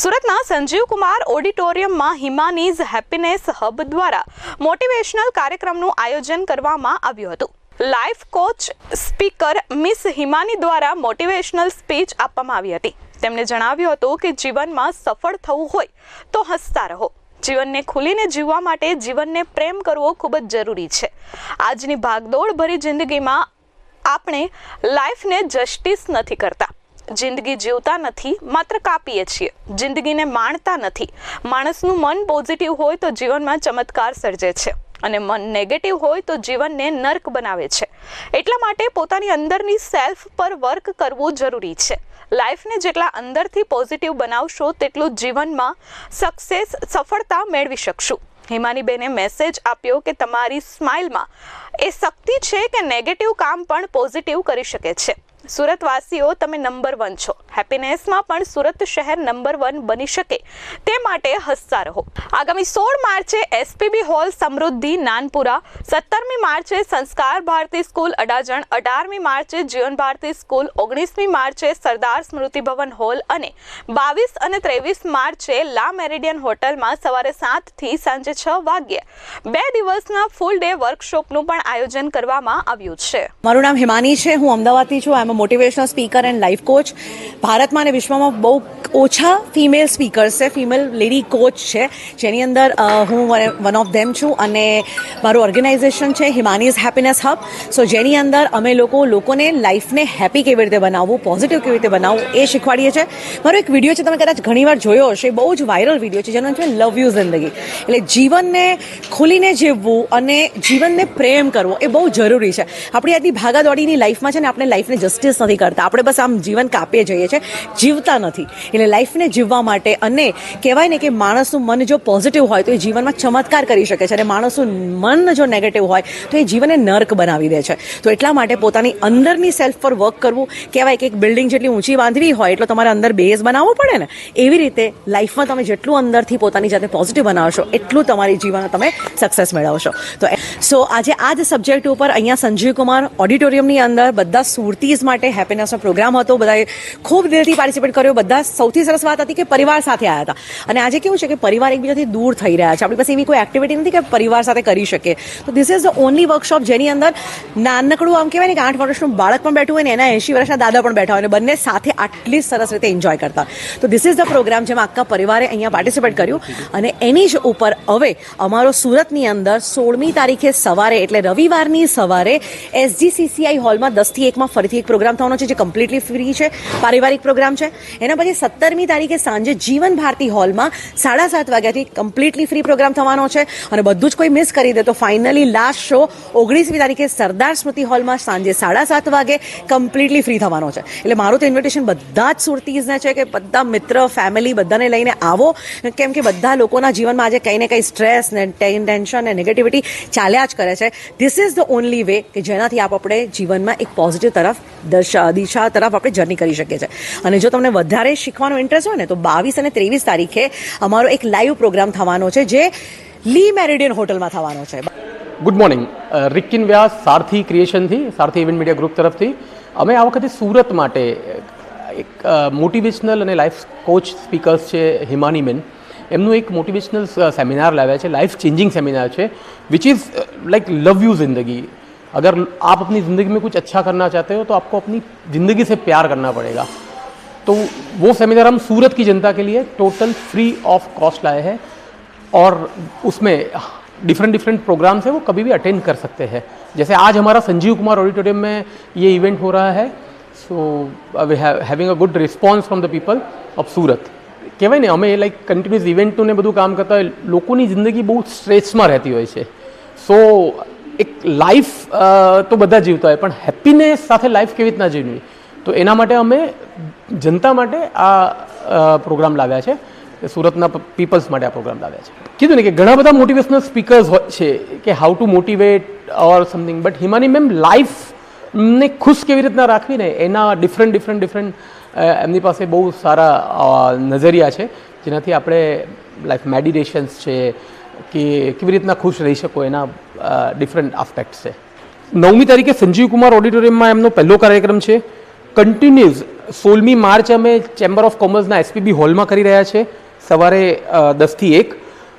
સુરતના સંજીવ કુમાર ઓડિટોરિયમમાં Himani's happiness hub દ્વારા મોટિવેશનલ કાર્યક્રમનું આયોજન કરવામાં આવ્યું હતું. Life coach speaker miss Himani દ્વારા મોટિવેશનલ સ્પીચ આપવામાં આવી હતી. તેમણે જણાવ્યું હતું કે જીવનમાં સફળ થવું હોય તો હસતા રહો. જીવનને ખુલીને જીવવા માટે જીવનને પ્રેમ કરવો ખૂબ જ જરૂરી છે. આજની ભાગદોડ ભરી જિંદગીમાં આપણે લાઈફને જસ્ટિસ નથી કરતા. જિંદગી જીવતા નથી, માત્ર કાપીએ છીએ. જિંદગીને માણતા નથી. માણસનું મન પોઝિટિવ હોય તો જીવનમાં ચમત્કાર સર્જે છે. અને મન નેગેટિવ હોય તો જીવનને નર્ક બનાવે છે. એટલા માટે પોતાની અંદરની સેલ્ફ પર વર્ક કરવું જરૂરી છે. લાઈફને જેટલા અંદરથી પોઝિટિવ બનાવશો, તેટલું જીવનમાં સક્સેસ સફળતા મેળવી શકશું. હિમાનીબેને મેસેજ આપ્યો કે તમારી સ્માઇલમાં એ શક્તિ છે કે નેગેટિવ કામ પણ પોઝિટિવ કરી શકે છે? સુરતવાસીઓ તમે નંબર વન છો. હેપીનેસમાં પણ સુરત શહેર નંબર વન બની શકે તે માટે હસતા રહો. આગામી સોળ માર્ચે એસપીબી હોલ સમૃદ્ધિ નાનપુરા, સત્તરમી માર્ચે સંસ્કાર ભારતી સ્કૂલ અડાજણ, અઢારમી માર્ચે જીવન ભારતી સ્કૂલ, ઓગણીસમી માર્ચે સરદાર સ્મૃતિ ભવન હોલ અને બાવીસ અને ત્રેવીસ માર્ચે લા મેરિડિયન હોટલમાં સવારે સાતથી સાંજે છ વાગ્યે બે દિવસના ફૂલ ડે વર્કશોપનું પણ આયોજન કરવામાં આવ્યું છે. મારું નામ હિમાની છે, હું અમદાવાદથી છું. I am motivational speaker and life coach ભારતમાં અને વિશ્વમાં બહુ ઓછા ફિમેલ સ્પીકર્સ છે. ફિમેલ લેડી કોચ છે. જેની અંદર હું વન ઓફ ધેમ છું અને મારું ઓર્ગેનાઇઝેશન છે હિમાનીઝ હેપીનેસ હબ સો જેની અંદર અમે લોકો, લોકોને લાઈફને હેપી કેવી રીતે બનાવવું પોઝિટિવ કેવી રીતે બનાવવું એ શીખવાડીએ છીએ. મારો એક વીડિયો છે, તમે કદાચ ઘણીવાર જોયો હશે, બહુ જ વાયરલ વીડિયો છે, જેનો છે લવ યુ જિંદગી એટલે જીવનને ખુલીને જીવવું અને જીવનને પ્રેમ કરવો એ બહુ જરૂરી છે. આપણી આજની ભાગાદોડીની લાઈફમાં છે ને આપણે લાઈફને જસ્ટિસ નથી કરતા. આપણે બસ આમ જીવન કાપીએ જઈએ છીએ. જીવતા નથી. એટલે લાઈફને જીવવા માટે અને કહેવાય ને કે માણસનું મન જો પોઝિટિવ હોય તો એ જીવનમાં ચમત્કાર કરી શકે છે અને માણસનું મન જો નેગેટિવ હોય તો એ જીવનને નર્ક બનાવી દે છે. તો એટલા માટે પોતાની અંદરની સેલ્ફ પર વર્ક કરવું, કહેવાય કે એક બિલ્ડિંગ જેટલી ઊંચી બાંધવી હોય એટલો તમારે અંદર બેઝ બનાવવો પડે ને, એવી રીતે લાઈફમાં તમે જેટલું અંદરથી પોતાની જાતે પોઝિટિવ બનાવશો, એટલું તમારી જીવનમાં તમે સક્સેસ મેળવશો. તો સો આજે આ જ સબ્જેક્ટ ઉપર અહીંયા સંજીવ કુમાર ઓડિટોરિયમની અંદર બધા સુરતીઝ માટે હેપીનેસનો પ્રોગ્રામ હતો. બધાએ ખૂબ દિલથી પાર્ટિસિપેટ કર્યો. બધા સૌથી સરસ વાત હતી કે પરિવાર સાથે આવ્યા હતા. અને આજે કેવું છે કે પરિવાર એકબીજાથી દૂર થઈ રહ્યા છે. આપણી પાસે એવી કોઈ એક્ટિવિટી નથી કે પરિવાર સાથે કરી શકીએ. તો this is the only workshop જેની અંદર નાનકડું આમ કહેવાય ને કે આઠ વર્ષનું બાળક પણ બેઠું હોય ને એના એંશી વર્ષના દાદા પણ બેઠા હોય અને બંને સાથે આટલી સરસ રીતે એન્જોય કરતા. તો ધીસ ઇઝ ધ પ્રોગ્રામ જેમાં આખા પરિવારે અહીંયા પાર્ટિસિપેટ કર્યું. અને એની જ ઉપર હવે અમારો સુરતની અંદર સોળમી તારીખે સવારે, એટલે રવિવારની સવારે એસજીસીસીઆઈ હોલમાં દસથી એકમાં ફરીથી એક પ્રોગ્રામ થવાનો છે, જે કમ્પ્લીટલી ફ્રી છે, પારિવારિક પ્રોગ્રામ છે. એના પછી સત્તરમી તારીખે સાંજે જીવન ભારતી હોલમાં સાડા સાત વાગ્યાથી કમ્પ્લીટલી ફ્રી પ્રોગ્રામ થવાનો છે. અને બધું જ કોઈ મિસ કરી દે તો ફાઇનલી લાસ્ટ શો ઓગણીસમી તારીખે સરદાર સ્મૃતિ હોલમાં સાંજે સાડા સાત વાગે કમ્પ્લીટલી ફ્રી થવાનો છે. એટલે મારું તો ઇન્વિટેશન બધા જ સુરતીઝને છે કે બધા મિત્ર ફેમિલી બધાને લઈને આવો. કેમ કે બધા લોકોના જીવનમાં આજે કંઈ ને કંઈ સ્ટ્રેસ ને ટેન્શન ને નેગેટિવિટી ચાલ્યા જ કરે છે. This is the only way કે જેનાથી આપ આપણે જીવનમાં એક પોઝિટિવ તરફ દશા દિશા તરફ આપણે જર્ની કરી શકીએ છીએ. અને જો તમને વધારે શીખવાનો ઇન્ટરેસ્ટ હોય ને, તો બાવીસ અને ત્રેવીસ તારીખે અમારો એક લાઈવ પ્રોગ્રામ થવાનો છે, જે લી મેરિડિયન હોટલમાં થવાનો છે. ગુડ મોર્નિંગ રિકિન વ્યાસ, સારથી ક્રિએશનથી સારથી ઇવેન્ટ મીડિયા ગ્રુપ તરફથી. અમે આ વખતે સુરત માટે એક મોટિવેશનલ અને લાઈફ કોચ સ્પીકર્સ છે હિમાની બેન एमन एक मोटिवेशनल सेमिनार लाया है लाइफ ચેન્જિંગ સેમિનાર है which is like love you ज़िंदगी अगर आप अपनी ज़िंदगी में कुछ अच्छा करना चाहते हो तो आपको अपनी ज़िंदगी से प्यार करना पड़ेगा तो वो सेमिनार हम सूरत की जनता के लिए टोटल फ्री ऑफ़ कॉस्ट लाए हैं और उसमें डिफरेंट डिफरेंट प्रोग्राम्स हैं वो कभी भी अटेंड कर सकते हैं जैसे आज हमारा संजीव कुमार ऑडिटोरियम में ये इवेंट हो रहा है so we having a good response from the people of Surat કહેવાય ને, અમે લાઈક કન્ટિન્યુઅસ ઇવેન્ટનું ને બધું કામ કરતા હોય, લોકોની જિંદગી બહુ સ્ટ્રેસમાં રહેતી હોય છે. સો એક લાઈફ તો બધા જીવતા હોય, પણ હેપીનેસ સાથે લાઈફ કેવી રીતના જીવવી? તો એના માટે અમે જનતા માટે આ પ્રોગ્રામ લાવ્યા છે. સુરતના પીપલ્સ માટે આ પ્રોગ્રામ લાવ્યા છે. કીધું ને કે ઘણા બધા મોટિવેશનલ સ્પીકર્સ હોય છે, કે how to motivate or something but Himani ma'am life ને ખુશ કેવી રીતના રાખવી ને, એના ડિફરન્ટ ડિફરન્ટ ડિફરન્ટ એમની પાસે બહુ સારા નજરિયા છે, જેનાથી આપણે લાઈફ મેડિટેશન્સ છે, કે કેવી રીતના ખુશ રહી શકો એના ડિફરન્ટ આસ્પેક્ટ્સ છે. નવમી તારીખે સંજીવ કુમાર ઓડિટોરિયમમાં એમનો પહેલો કાર્યક્રમ છે. કન્ટિન્યુઝ સોળમી માર્ચ અમે ચેમ્બર ઓફ કોમર્સના એસપીબી હોલમાં કરી રહ્યા છે, સવારે દસથી એક.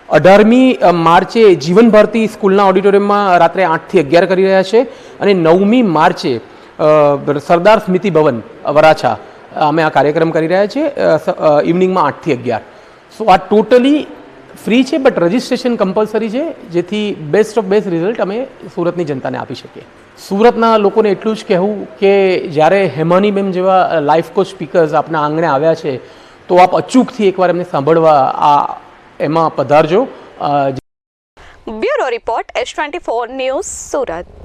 અઢારમી માર્ચે જીવન ભારતી સ્કૂલના ઓડિટોરિયમમાં રાત્રે આઠથી અગિયાર કરી રહ્યા છે. અને નવમી માર્ચે સરદાર સ્મૃતિ ભવન, વરાછા અમે આ કાર્યક્રમ કરી રહ્યા છીએ ઇવનિંગમાં આઠથી અગિયાર. સો આ ટોટલી ફ્રી છે બટ રજિસ્ટ્રેશન કમ્પલસરી છે, જેથી બેસ્ટ ઓફ બેસ્ટ રિઝલ્ટ અમે સુરતની જનતાને આપી શકીએ. સુરતના લોકોને એટલું જ કહેવું કે જ્યારે હેમાની બેન જેવા લાઈફ કોચ સ્પીકર્સ આપના આંગણે આવ્યા છે, તો આપ અચૂકથી એકવાર એમને સાંભળવા આ એમાં પધારજો. Bureau report S twenty four news Surat.